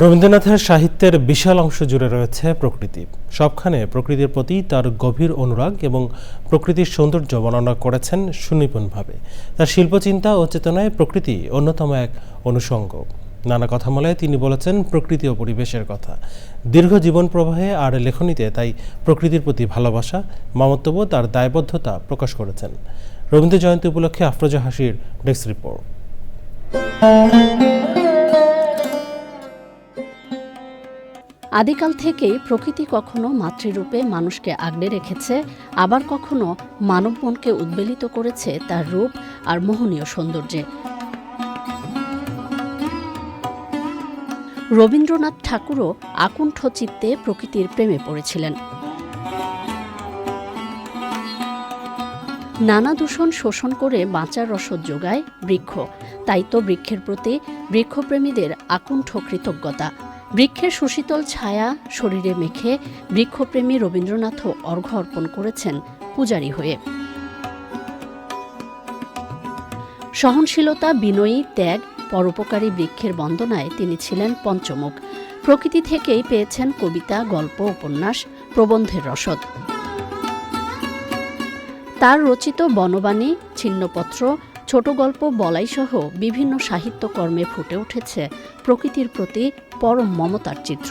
রবীন্দ্রনাথের সাহিত্যের বিশাল অংশ জুড়ে রয়েছে প্রকৃতি। সবখানে প্রকৃতির প্রতি তার গভীর অনুরাগ এবং প্রকৃতির সৌন্দর্য বর্ণনা করেছেন সুনিপুণভাবে। তার শিল্পচিন্তা ও চেতনায় প্রকৃতি অন্যতম এক অনুষঙ্গ। নানা কথা বলে তিনি বলেছেন, প্রকৃতি ও পরিবেশের কথা। দীর্ঘ জীবন প্রবাহে আর লেখনীতে তাই প্রকৃতির প্রতি ভালোবাসা মামত্ববোধ আর দায়বদ্ধতা প্রকাশ করেছেন। রবীন্দ্র জয়ন্তী উপলক্ষে আফরোজা হাসির ডেস্ক রিপোর্ট। আদিকাল থেকেই প্রকৃতি কখনো মাতৃরূপে মানুষকে আগলে রেখেছে, আবার কখনো মানব মনকে উদ্বেলিত করেছে তার রূপ আর মোহনীয় সৌন্দর্যে। রবীন্দ্রনাথ ঠাকুরও আকুণ্ঠ চিত্তে প্রকৃতির প্রেমে পড়েছিলেন। নানা দূষণ শোষণ করে বাঁচার রসদ যোগায় বৃক্ষ। তাই তো বৃক্ষের প্রতি বৃক্ষপ্রেমীদের আকুণ্ঠ কৃতজ্ঞতা। বৃক্ষের সুশীতল ছায়া শরীরে মেখে বৃক্ষপ্রেমী রবীন্দ্রনাথও অর্ঘ্য অর্পণ করেছেন পূজারী হয়ে। সহনশীলতা, বিনয়ী, ত্যাগ, পরোপকারী বৃক্ষের বন্দনায় তিনি ছিলেন পঞ্চমুখ। প্রকৃতি থেকেই পেয়েছেন কবিতা, গল্প, উপন্যাস, প্রবন্ধের রসদ। তার রচিত বনবাণী, ছিন্নপত্র ছোট গল্প বলাইসহ বিভিন্ন সাহিত্যকর্মে ফুটে উঠেছে প্রকৃতির প্রতি পরম মমতার চিত্র।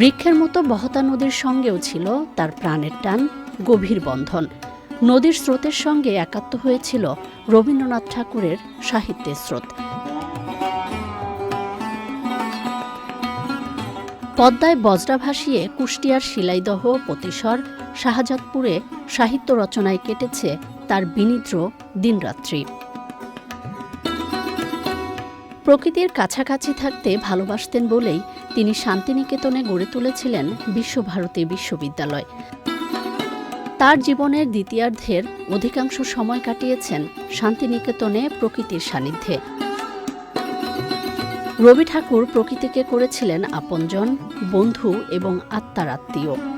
বৃক্ষের মতো বহতা নদীর সঙ্গেও ছিল তার প্রাণের টান, গভীর বন্ধন। নদীর স্রোতের সঙ্গে একাত্ম হয়েছিল রবীন্দ্রনাথ ঠাকুরের সাহিত্যের স্রোত। পদ্মায় বজ্রা ভাসিয়ে কুষ্টিয়ার শিলাইদহ, প্রতিসর, শাহজাদপুরে সাহিত্য রচনায় কেটেছে তার বিনিদ্র দিনরাত্রি। প্রকৃতির কাছাকাছি থাকতে ভালোবাসতেন বলেই তিনি শান্তিনিকেতনে গড়ে তুলেছিলেন বিশ্বভারতী বিশ্ববিদ্যালয়। তার জীবনের দ্বিতীয়ার্ধের অধিকাংশ সময় কাটিয়েছেন শান্তিনিকেতনে প্রকৃতির সান্নিধ্যে। রবি ঠাকুর প্রকৃতিকে করেছিলেন আপনজন, বন্ধু এবং আত্মার আত্মীয়।